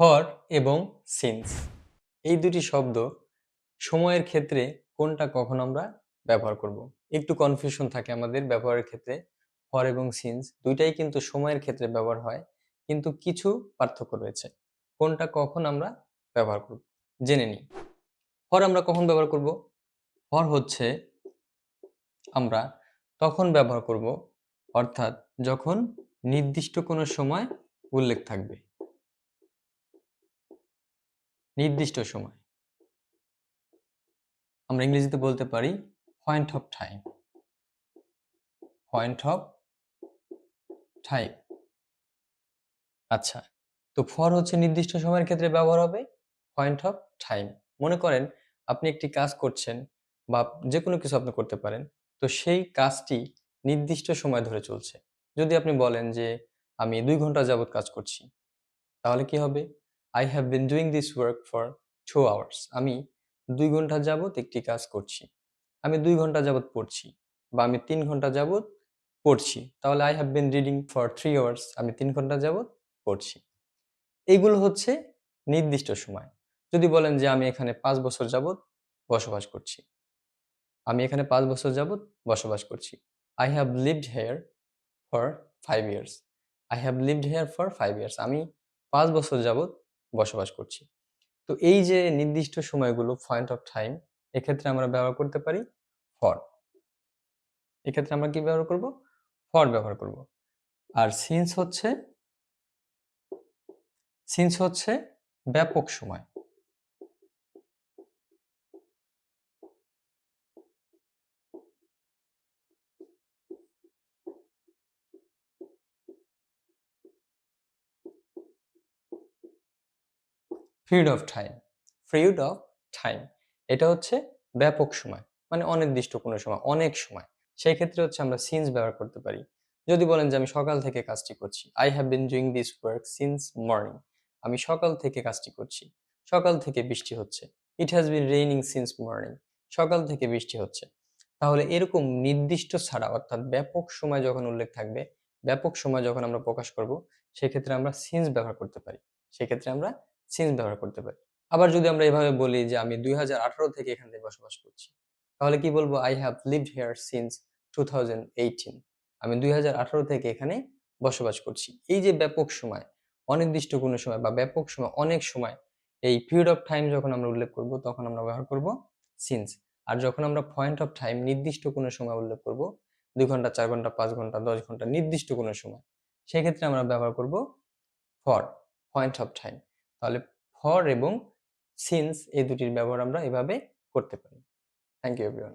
For এবং since. এই দুটি শব্দ সময়ের ক্ষেত্রে কোনটা কখন আমরা ব্যবহার করব? একটু কনফিউশন থাকে আমাদের ব্যবহারের ক্ষেত্রে। ফর এবং সিন্স দুইটাই কিন্তু সময়ের ক্ষেত্রে ব্যবহার হয়, কিন্তু কিছু পার্থক্য রয়েছে। কোনটা কখন আমরা ব্যবহার করব? জেনে নিই। ফর আমরা কখন ব্যবহার করব? ফর হচ্ছে আমরা তখন ব্যবহার করব, অর্থাৎ যখন নির্দিষ্ট কোনো সময় উল্লেখ থাকবে। নির্দিষ্ট সময়। আমরা ইংরেজিতে বলতে পারি point of time point of time আচ্ছা তো ফর হচ্ছে নির্দিষ্ট সময়ের ক্ষেত্রে ব্যবহার হবে পয়েন্ট অফ টাইম মনে করেন আপনি একটি কাজ করছেন বা যে কোনো কিছু আপনি করতে পারেন, তো সেই কাজটি নির্দিষ্ট সময় ধরে চলছে। যদি আপনি বলেন যে আমি দুই ঘণ্টা যাবত কাজ করছি, তাহলে কি হবে? I have been doing this work for two hours আমি দুই ঘণ্টা যাবত একটি কাজ করছি। আমি দুই ঘণ্টা যাবত পড়ছি বা আমি তিন ঘণ্টা যাবত পড়ছি। তাহলে I have been reading for three hours আমি তিন ঘণ্টা যাবত পড়ছি। এইগুলো হচ্ছে নির্দিষ্ট সময়। যদি বলেন যে আমি এখানে পাঁচ বছর যাবত বসবাস করছি। আমি এখানে পাঁচ বছর যাবত বসবাস করছি। I have lived here for five years I have lived here for five years আমি পাঁচ বছর যাবত বসবাস করছি। তো এই যে নির্দিষ্ট সময়গুলো পয়েন্ট অফ টাইম এক্ষেত্রে আমরা ব্যবহার করতে পারি ফর এক্ষেত্রে আমরা কি ব্যবহার করব? ফর ব্যবহার করব। আর সিন্স হচ্ছে সিন্স হচ্ছে ব্যাপক সময়। Period of time period of time এটা হচ্ছে ব্যাপক সময় মানে অনির্দিষ্ট কোনো সময়, অনেক সময়। সেই ক্ষেত্রে হচ্ছে আমরা সিন্স ব্যবহার করতে পারি। যদি বলেন যে আমি সকাল থেকে কাজটি করছি I have been doing this work since morning আমি সকাল থেকে কাজটি করছি। সকাল থেকে বৃষ্টি হচ্ছে। It has been raining since morning সকাল থেকে বৃষ্টি হচ্ছে। তাহলে এরকম নির্দিষ্ট ছাড়া, অর্থাৎ ব্যাপক সময় যখন উল্লেখ থাকবে, ব্যাপক সময় যখন আমরা প্রকাশ করব, সেক্ষেত্রে আমরা সিন্স ব্যবহার করতে পারি। সেক্ষেত্রে আমরা সিন্স ব্যবহার করতে পারি। আবার যদি আমরা এভাবে বলি যে আমি দুই হাজার আঠারো থেকে এখান থেকে বসবাস করছি, তাহলে কি বলব? I have lived here since two আমি দুই থেকে এখানে বসবাস করছি। এই যে ব্যাপক সময় অনির্দিষ্ট কোনো সময় বা ব্যাপক সময়, অনেক সময়, এই পিরিয়ড অফ টাইম যখন আমরা উল্লেখ করব, তখন আমরা ব্যবহার করব সিন্স আর যখন আমরা পয়েন্ট অফ টাইম নির্দিষ্ট কোনো সময় উল্লেখ করব, দুই ঘণ্টা, চার ঘণ্টা, পাঁচ ঘণ্টা, দশ ঘণ্টা নির্দিষ্ট কোনো সময়, সেক্ষেত্রে আমরা ব্যবহার করব ফর পয়েন্ট অফ টাইম তাহলে ফর এবং সিন্স এই দুটির ব্যবহার আমরা এভাবে করতে পারি। Thank you everyone